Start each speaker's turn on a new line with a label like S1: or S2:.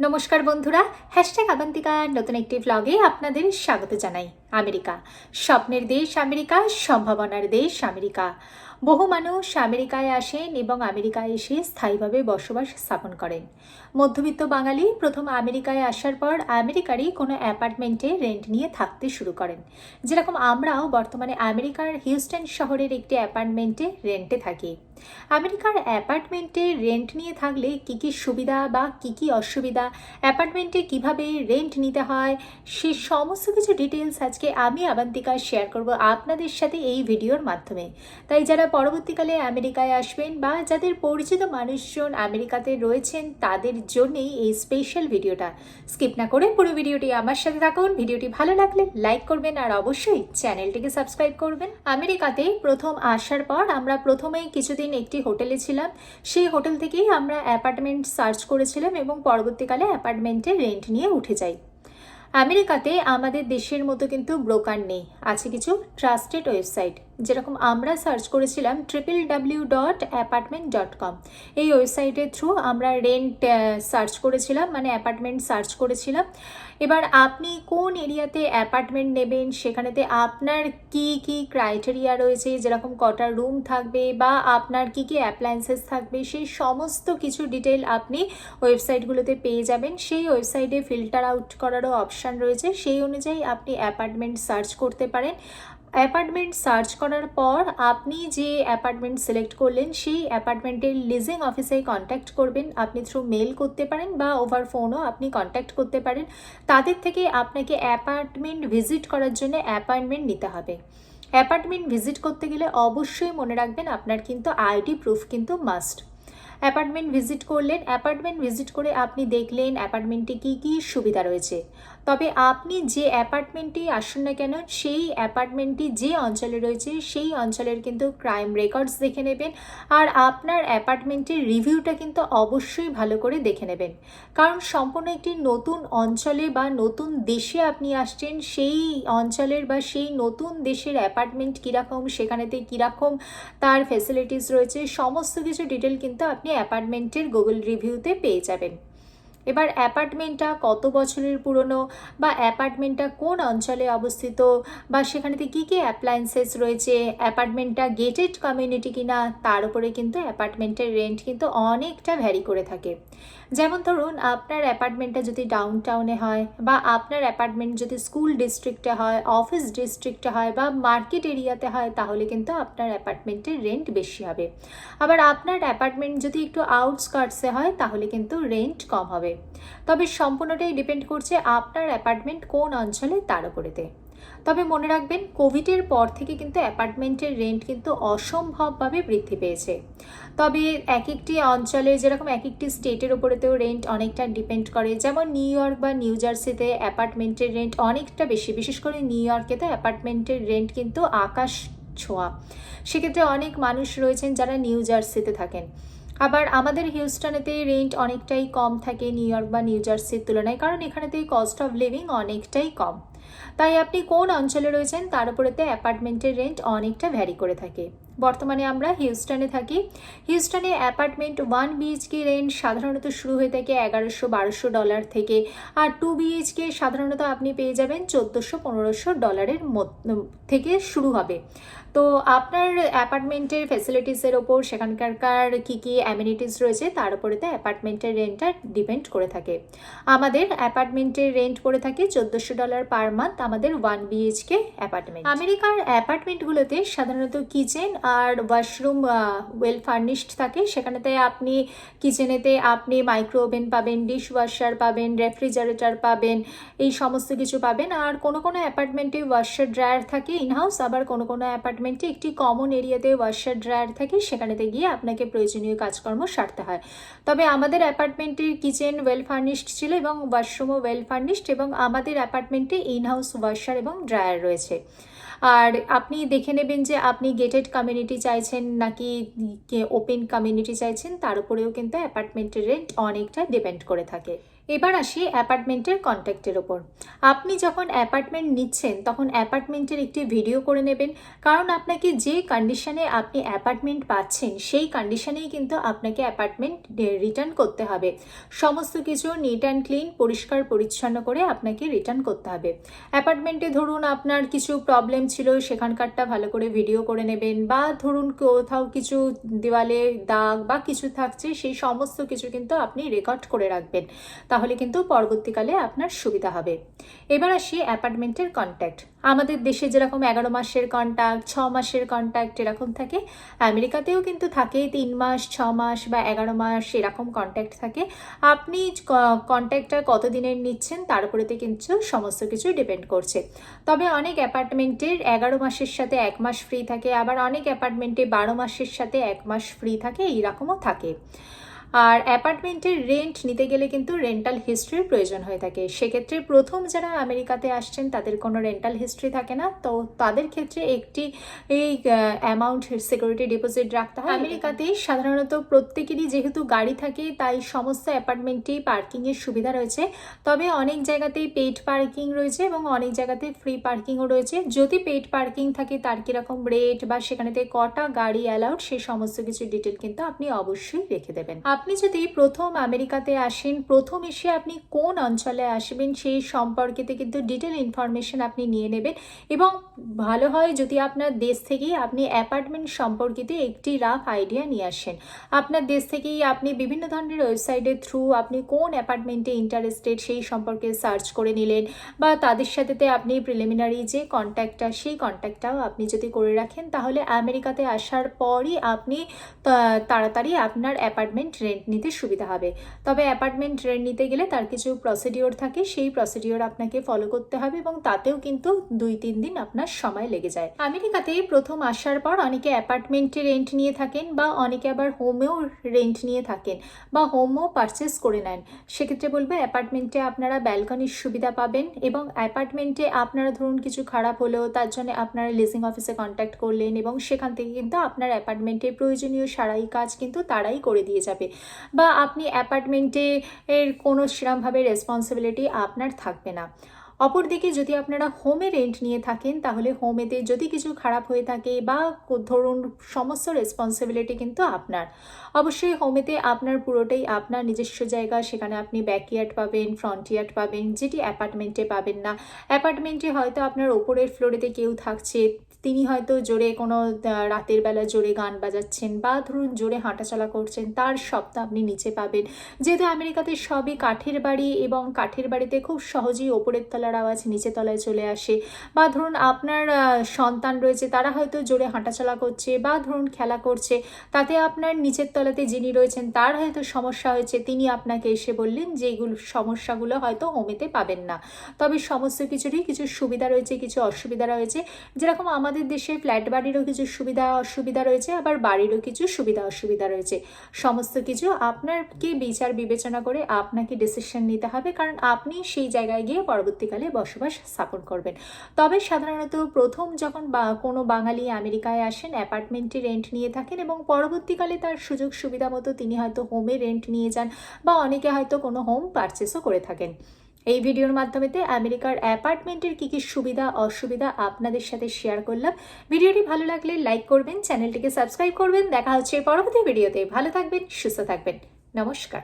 S1: নমস্কার বন্ধুরা হ্যাশট্যাগ আবান্তিকার নতুন একটি ব্লগে আপনাদের স্বাগত জানাই। আমেরিকা, স্বপ্নের দেশ আমেরিকা, সম্ভাবনার দেশ আমেরিকা। বহু মানুষ আমেরিকায় আসেন এবং আমেরিকায় এসে স্থায়ীভাবে বসবাস স্থাপন করেন। মধ্যবিত্ত বাঙালি প্রথম আমেরিকায় আসার পর আমেরিকারই কোনো অ্যাপার্টমেন্টে রেন্ট নিয়ে থাকতে শুরু করেন। যেরকম আমরাও বর্তমানে আমেরিকার হিউস্টন শহরের একটি অ্যাপার্টমেন্টে রেন্টে থাকি। আমেরিকার অ্যাপার্টমেন্টে রেন্ট নিয়ে থাকলে কী কী সুবিধা বা কী কী অসুবিধা, অ্যাপার্টমেন্টে কীভাবে রেন্ট নিতে হয়, সে সমস্ত কিছু ডিটেলস আজকে আমি আবান্তিকা শেয়ার করব আপনাদের সাথে এই ভিডিওর মাধ্যমে। তাই যারা পরবর্তীকালে আমেরিকায় আসবেন বা যাদের পরিচিত মানুষজন আমেরিকাতে রয়েছেন তাদের জন্যেই এই স্পেশাল ভিডিওটা স্কিপ না করে পুরো ভিডিওটি আমার সাথে থাকুন। ভিডিওটি ভালো লাগলে লাইক করবেন আর অবশ্যই চ্যানেলটিকে সাবস্ক্রাইব করবেন। আমেরিকাতে প্রথম আসার পর আমরা প্রথমেই কিছুদিন একটি হোটেলে ছিলাম। সেই হোটেল থেকেই আমরা অ্যাপার্টমেন্ট সার্চ করেছিলাম এবং পরবর্তীকালে অ্যাপার্টমেন্টে রেন্ট নিয়ে উঠে যাই। আমেরিকাতে আমাদের দেশের মতো কিন্তু ব্রোকার নেই। আছে কিছু ট্রাস্টেড ওয়েবসাইট যেরকম আমরা সার্চ করেছিলাম triple W dot apartment dot com এই ওয়েবসাইটের থ্রু আমরা রেন্ট সার্চ করেছিলাম মানে অ্যাপার্টমেন্ট সার্চ করেছিলাম। এবার আপনি কোন এরিয়াতে অ্যাপার্টমেন্ট নেবেন, সেখানেতে আপনার কি কি ক্রাইটেরিয়া রয়েছে, যেরকম কটা রুম থাকবে বা আপনার কি কি অ্যাপ্লায়েন্সেস থাকবে, সেই সমস্ত কিছু ডিটেল আপনি ওয়েবসাইটগুলোতে পেয়ে যাবেন। সেই ওয়েবসাইটে ফিল্টার আউট করারও অপশান রয়েছে। সেই অনুযায়ী আপনি অ্যাপার্টমেন্ট সার্চ করতে পারেন। অ্যাপার্টমেন্ট সার্চ করার পর আপনি যে অ্যাপার্টমেন্ট সিলেক্ট করলেন, সেই অ্যাপার্টমেন্টের লিজিং অফিসে কন্ট্যাক্ট করবেন। আপনি থ্রু মেল করতে পারেন বা ওভার ফোনও আপনি কন্ট্যাক্ট করতে পারেন। তাদের থেকে আপনাকে অ্যাপার্টমেন্ট ভিজিট করার জন্য অ্যাপয়েন্টমেন্ট নিতে হবে। অ্যাপার্টমেন্ট ভিজিট করতে গেলে অবশ্যই মনে রাখবেন আপনার কিন্তু আইডি প্রুফ কিন্তু মাস্ট অ্যাপার্টমেন্ট ভিজিট করলেন। অ্যাপার্টমেন্ট ভিজিট করে আপনি দেখলেন অ্যাপার্টমেন্টে কী কী সুবিধা রয়েছে। তবে আপনি যে অ্যাপার্টমেন্টটি আসুন না কেন, সেই অ্যাপার্টমেন্টটি যে অঞ্চলে রয়েছে, সেই অঞ্চলের কিন্তু ক্রাইম রেকর্ডস দেখে নেবেন। আর আপনার অ্যাপার্টমেন্টের রিভিউটা কিন্তু অবশ্যই ভালো করে দেখে নেবেন। কারণ সম্পূর্ণ একটি নতুন অঞ্চলে বা নতুন দেশে আপনি আসছেন, সেই অঞ্চলের বা সেই নতুন দেশের অ্যাপার্টমেন্ট কীরকম, সেখানেতে কীরকম তার ফেসিলিটিস রয়েছে, সমস্ত কিছু ডিটেল কিন্তু আপনি অ্যাপার্টমেন্টের গুগল রিভিউতে পেয়ে যাবেন। এবার অ্যাপার্টমেন্টটা কত বছরের পুরনো বা অ্যাপার্টমেন্টটা কোন অঞ্চলে অবস্থিত বা সেখানেতে কী কী অ্যাপ্লায়েন্সেস রয়েছে, অ্যাপার্টমেন্টটা গেটেড কমিউনিটি কিনা, তার উপরে কিন্তু অ্যাপার্টমেন্টের রেন্ট কিন্তু অনেকটা ভ্যারি করে থাকে। যেমন ধরুন, আপনার অ্যাপার্টমেন্টটা যদি ডাউন টাউনে হয় বা আপনার অ্যাপার্টমেন্ট যদি স্কুল ডিস্ট্রিক্টে হয় অফিস ডিস্ট্রিক্টে হয় বা মার্কেট এরিয়াতে হয়, তাহলে কিন্তু আপনার অ্যাপার্টমেন্টের রেন্ট বেশি হবে। আবার আপনার অ্যাপার্টমেন্ট যদি একটু আউটস্কার্টসে হয়, তাহলে কিন্তু রেন্ট কম হবে। তবে সম্পূর্ণটাই ডিপেন্ড করছে আপনার অ্যাপার্টমেন্ট কোন অঞ্চলে তার উপরেতে। তবে মনে রাখবেন, কোভিডের পর থেকে কিন্তু অ্যাপার্টমেন্টের রেন্ট কিন্তু অসম্ভবভাবে বৃদ্ধি পেয়েছে। তবে এক একটি অঞ্চলে, যেরকম এক একটি স্টেটের ওপরেতেও রেন্ট অনেকটা ডিপেন্ড করে। যেমন নিউ ইয়র্ক বা নিউ জার্সিতে অ্যাপার্টমেন্টের রেন্ট অনেকটা বেশি। বিশেষ করে নিউ ইয়র্কে তো অ্যাপার্টমেন্টের রেন্ট কিন্তু আকাশ ছোঁয়া। সেক্ষেত্রে অনেক মানুষ রয়েছেন যারা নিউ জার্সিতে থাকেন। আবার আমাদের হিউস্টনেতে রেন্ট অনেকটাই কম থাকে নিউ ইয়র্ক বা নিউ জার্সির তুলনায়, কারণ এখানেতেই কস্ট অফ লিভিং অনেকটাই কম। তাই আপনি কোন অঞ্চলে রয়েছেন, তার উপরেতে অ্যাপার্টমেন্টের রেন্ট অনেকটা ভ্যারি করে থাকে। বর্তমানে আমরা হিউস্টনে থাকি। হিউস্টনে অ্যাপার্টমেন্ট ওয়ান বিএইচকে রেন্ট সাধারণত শুরু হয়ে থাকে এগারোশো বারোশো ডলার থেকে। আর টু বিএইচকে সাধারণত আপনি পেয়ে যাবেন চোদ্দোশো পনেরোশো ডলারের থেকে শুরু হবে। তো আপনার অ্যাপার্টমেন্টের ফেসিলিটিসের ওপর সেখানকার কী কী অ্যামিনিটিস রয়েছে, তার উপরেতে অ্যাপার্টমেন্টের রেন্টটা ডিপেন্ড করে থাকে। আমাদের অ্যাপার্টমেন্টের রেন্ট করে থাকে চোদ্দোশো ডলার পার মান্থ আমাদের ওয়ান বিএইচকে অ্যাপার্টমেন্ট। আমেরিকার অ্যাপার্টমেন্টগুলোতে সাধারণত কিচেন আর ওয়াশরুম ওয়েল ফার্নিশড থাকে। সেখানেতে আপনি কিচেনেতে আপনি মাইক্রো ওভেন পাবেন ডিশ ওয়াশার পাবেন রেফ্রিজারেটর পাবেন, এই সমস্ত কিছু পাবেন। আর কোনো কোনো অ্যাপার্টমেন্টে ওয়াশার ড্রায়ার থাকে ইনহাউস আবার কোনো কোনো অ্যাপার্টমেন্টে একটি কমন এরিয়াতে ওয়াশার ড্রায়ার থাকে, সেখানেতে গিয়ে আপনাকে প্রয়োজনীয় কাজকর্ম সারতে হয়। তবে আমাদের অ্যাপার্টমেন্টের কিচেন ওয়েল ফার্নিশড ছিল এবং ওয়াশরুমও ওয়েল ফার্নিশড এবং আমাদের অ্যাপার্টমেন্টে ইনহাউস ওয়াশার এবং ড্রায়ার রয়েছে। আর আপনি দেখে নেবেন যে আপনি গেটেড কমিউনিটি চাইছেন নাকি ওপেন কমিউনিটি চাইছেন, তার উপরেও কিন্তু অ্যাপার্টমেন্টের রেন্ট অনেকটা ডিপেন্ড করে থাকে। এবার আসি অ্যাপার্টমেন্টের কন্ট্যাক্টের ওপর। আপনি যখন অ্যাপার্টমেন্ট নিচ্ছেন, তখন অ্যাপার্টমেন্টের একটি ভিডিও করে নেবেন। কারণ আপনাকে যে কন্ডিশনে আপনি অ্যাপার্টমেন্ট পাচ্ছেন, সেই কন্ডিশনেই কিন্তু আপনাকে অ্যাপার্টমেন্ট রিটার্ন করতে হবে। সমস্ত কিছু নিট অ্যান্ড ক্লিন পরিষ্কার, পরিচ্ছন্ন করে আপনাকে রিটার্ন করতে হবে। অ্যাপার্টমেন্টে ধরুন আপনার কিছু প্রবলেম ছিল, সেখানকারটা ভালো করে ভিডিও করে নেবেন বা ধরুন কোথাও কিছু দেওয়ালে দাগ বা কিছু থাকছে, সেই সমস্ত কিছু কিন্তু আপনি রেকর্ড করে রাখবেন। তাহলে কিন্তু পরবর্তীকালে আপনার সুবিধা হবে। এবার আসি অ্যাপার্টমেন্টের কন্ট্যাক্ট। আমাদের দেশে যেরকম এগারো মাসের কন্ট্যাক্ট, ছ মাসের কন্ট্যাক্ট এরকম থাকে, আমেরিকাতেও কিন্তু থাকে তিন মাস, ছ মাস বা এগারো মাস এরকম কন্ট্যাক্ট থাকে। আপনি কন্ট্যাক্টটা কত দিনের নিচ্ছেন তার উপরেতে কিন্তু সমস্ত কিছু ডিপেন্ড করছে। তবে অনেক অ্যাপার্টমেন্টের এগারো মাসের সাথে এক মাস ফ্রি থাকে, আবার অনেক অ্যাপার্টমেন্টে বারো মাসের সাথে এক মাস ফ্রি থাকে, এইরকমও থাকে। আর অ্যাপার্টমেন্টের রেন্ট নিতে গেলে কিন্তু রেন্টাল হিস্ট্রির প্রয়োজন হয়ে থাকে। সেক্ষেত্রে প্রথম যারা আমেরিকাতে আসছেন, তাদের কোনো রেন্টাল হিস্ট্রি থাকে না। তো তাদের ক্ষেত্রে একটি এই অ্যামাউন্ট সিকিউরিটি ডিপোজিট রাখতে হয়। আমেরিকাতে সাধারণত প্রত্যেকেরই যেহেতু গাড়ি থাকে, তাই সমস্ত অ্যাপার্টমেন্টেই পার্কিংয়ের সুবিধা রয়েছে। তবে অনেক জায়গাতেই পেইড পার্কিং রয়েছে এবং অনেক জায়গাতে ফ্রি পার্কিংও রয়েছে। যদি পেইড পার্কিং থাকে, তার কীরকম রেট বা সেখানেতে কটা গাড়ি অ্যালাউড সেই সমস্ত কিছু ডিটেল কিন্তু আপনি অবশ্যই রেখে দেবেন। আপনি যদি প্রথম আমেরিকাতে আসেন, প্রথম এসে আপনি কোন অঞ্চলে আসবেন সেই সম্পর্কেতে কিন্তু ডিটেল ইনফরমেশন আপনি নিয়ে নেবেন। এবং ভালো হয় যদি আপনার দেশ থেকেই আপনি অ্যাপার্টমেন্ট সম্পর্কিত একটি রাফ আইডিয়া নিয়ে আসেন। আপনার দেশ থেকেই আপনি বিভিন্ন ধরনের ওয়েবসাইটের থ্রু আপনি কোন অ্যাপার্টমেন্টে ইন্টারেস্টেড সেই সম্পর্কে সার্চ করে নিলেন বা তাদের সাথেতে আপনি প্রিলিমিনারি যে কন্ট্যাক্টটা সেই কন্ট্যাক্টটাও আপনি যদি করে রাখেন, তাহলে আমেরিকাতে আসার পরই আপনি তাড়াতাড়ি আপনার অ্যাপার্টমেন্ট রেন্ট নিতে সুবিধা হবে। তবে অ্যাপার্টমেন্ট রেন্ট নিতে গেলে তার কিছু প্রসিডিওর থাকে। সেই প্রসিডিওর আপনাকে ফলো করতে হবে এবং তাতেও কিন্তু দুই তিন দিন আপনার সময় লেগে যায়। আমেরিকাতে প্রথম আসার পর অনেকে অ্যাপার্টমেন্টে রেন্ট নিয়ে থাকেন বা অনেকে আবার হোমেও রেন্ট নিয়ে থাকেন বা হোমও পারচেস করে নেন। সেক্ষেত্রে বলব, অ্যাপার্টমেন্টে আপনারা ব্যালকনির সুবিধা পাবেন এবং অ্যাপার্টমেন্টে আপনারা ধরুন কিছু খারাপ হলেও তার জন্য আপনারা লিজিং অফিসে কন্ট্যাক্ট করলেন এবং সেখান থেকে কিন্তু আপনার অ্যাপার্টমেন্টের প্রয়োজনীয় সারাই কাজ কিন্তু তারাই করে দিয়ে যাবে। বা আপনি অ্যাপার্টমেন্টে এর কোনো সেরমভাবে রেসপন্সিবিলিটি আপনার থাকবে না। অপরদিকে যদি আপনারা হোমে রেন্ট নিয়ে থাকেন, তাহলে হোমেতে যদি কিছু খারাপ হয়ে থাকে বা ধরুন সমস্ত রেসপন্সিবিলিটি কিন্তু আপনার। অবশ্যই হোমেতে আপনার পুরোটাই আপনার নিজস্ব জায়গা, সেখানে আপনি ব্যাকইয়ার্ড পাবেন ফ্রন্টিয়ার্ড পাবেন, যেটি অ্যাপার্টমেন্টে পাবেন না। অ্যাপার্টমেন্টে হয়তো আপনার ওপরের ফ্লোরেতে কেউ থাকছে তিনি হয়তো জোরে কোনো রাতের বেলা জোরে গান বাজাচ্ছেন বা ধরুন জোরে হাঁটাচলা করছেন, তার শব্দ আপনি নিচে পাবেন। যেহেতু আমেরিকাতে সবই কাঠের বাড়ি এবং কাঠের বাড়িতে খুব সহজেই ওপরের তলার আওয়াজ নিচে তলায় চলে আসে বা ধরুন আপনার সন্তান রয়েছে, তারা হয়তো জোরে হাঁটাচলা করছে বা ধরুন খেলা করছে, তাতে আপনার নিচের তলাতে যিনি রয়েছেন তার হয়তো সমস্যা হয়েছে, তিনি আপনাকে এসে বললেন যে এইগুলো সমস্যাগুলো হয়তো হোমেতে পাবেন না। তবে সমস্ত কিছুরই কিছু সুবিধা রয়েছে, কিছু অসুবিধা রয়েছে। যেরকম আমাদের দেশে ফ্ল্যাট বাড়িরও কিছু সুবিধা অসুবিধা রয়েছে, আবার বাড়িরও কিছু সুবিধা অসুবিধা রয়েছে। সমস্ত কিছু আপনাকে বিচার বিবেচনা করে আপনাকে ডিসিশন নিতে হবে, কারণ আপনি সেই জায়গায় গিয়ে পরবর্তীকালে বসবাস স্থাপন করবেন। তবে সাধারণত প্রথম যখন কোনো বাঙালি আমেরিকায় আসেন, অ্যাপার্টমেন্টে রেন্ট নিয়ে থাকেন এবং পরবর্তীকালে তার সুযোগ সুবিধা মতো তিনি হয়তো হোমে রেন্ট নিয়ে যান বা অনেকে হয়তো কোনো হোম পারচেসও করে থাকেন। এই ভিডিওর মাধ্যমেতে আমেরিকার অ্যাপার্টমেন্টের কী কী সুবিধা, অসুবিধা আপনাদের সাথে শেয়ার করলাম। ভিডিওটি ভালো লাগলে লাইক করবেন, চ্যানেলটিকে সাবস্ক্রাইব করবেন। দেখা হচ্ছে পরবর্তী ভিডিওতে। ভালো থাকবেন, সুস্থ থাকবেন। নমস্কার।